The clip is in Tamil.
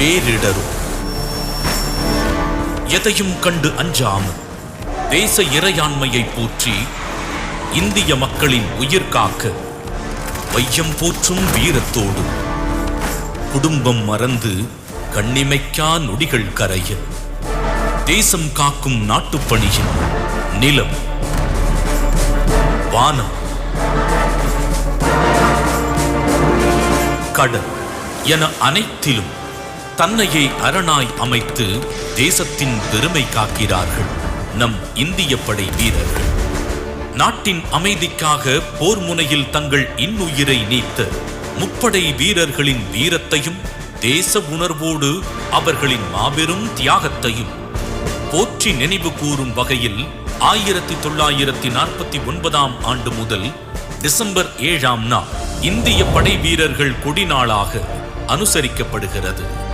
பேரிடரும். எதையும் கண்டு அஞ்சாமல் தேச இறையாண்மையை போற்றி இந்திய மக்களின் உயிர் காக்க வையம் போற்றும் வீரத்தோடு குடும்பம் மறந்து கண்ணிமைக்கா நொடிகள் கரைய தேசம் காக்கும் நாட்டுப்பணியின் நிலம். வானம். கடல் என அனைத்திலும் தன்னையை அரணாய் அமைத்து தேசத்தின் பெருமை காக்கிறார்கள். நம் இந்திய படை வீரர்கள். நாட்டின் அமைதிக்காக போர் முனையில் தங்கள் இன்னுயிரை நீத்த முப்படை வீரர்களின் வீரத்தையும் தேச உணர்வோடு அவர்களின் மாபெரும் தியாகத்தையும் போற்றி நினைவு கூறும் வகையில் ஆயிரத்தி தொள்ளாயிரத்தி நாற்பத்தி ஒன்பதாம் ஆண்டு முதல் டிசம்பர் ஏழாம் நாள் இந்திய படை வீரர்கள் கொடிநாளாக அனுசரிக்கப்படுகிறது.